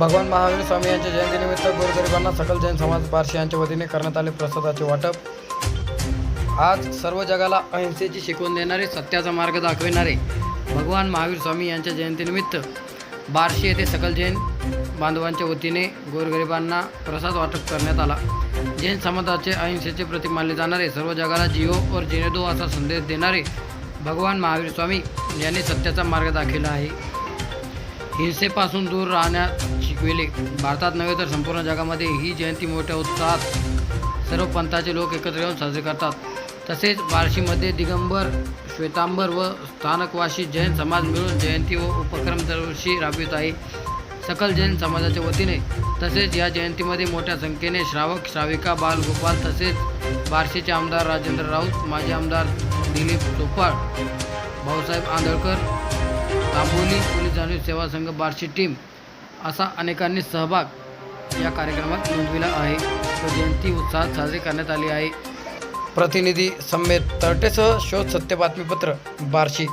भगवान महावीर स्वामी यांच्या जयंतीनिमित्त गोरगरिबांना सकल जैन समाज पारशी यांच्या वतीने करण्यात आले प्रसादाचे वाटप. आज सर्व जगाला अहिंसेची शिकवण देणारे सत्याचा मार्ग दाखविणारे भगवान महावीर स्वामी यांच्या जयंतीनिमित्त बार्शी येथे सकल जैन बांधवांच्या वतीने गोरगरिबांना प्रसाद वाटप करण्यात आला. जैन समाजाचे अहिंसेचे प्रतीक मानले जाणारे सर्व जगाला जिओ और जिने दो असा संदेश देणारे भगवान महावीर स्वामी यांनी सत्याचा मार्ग दाखविला आहे. हिंसेपासून दूर राहण्यात शिकविले भारतात नव्हे तर संपूर्ण जगामध्ये ही जयंती मोठ्या उत्साहात सर्व पंथाचे लोक एकत्र येऊन साजरे करतात. तसेच बार्शीमध्ये दिगंबर श्वेतांबर व स्थानकवासी जैन समाज मिळून जयंती व उपक्रम दरवर्षी राबवित आहे. सकल जैन समाजाच्या वतीने तसेच या जयंतीमध्ये मोठ्या संख्येने श्रावक श्राविका बालगोपाल तसेच बार्शीचे आमदार राजेंद्र राऊत माजी आमदार दिलीप चोपाळ भाऊसाहेब आंधळकर दाबोली पोलीस जाणीव सेवा संघ बार्शी टीम असा अनेकांनी सहभाग या कार्यक्रमात नोंदविला आहे. व जयंती उत्साहात साजरी करण्यात आली आहे. प्रतिनिधी समेत तरटेसह शोध सत्य बातमीपत्र बार्शी.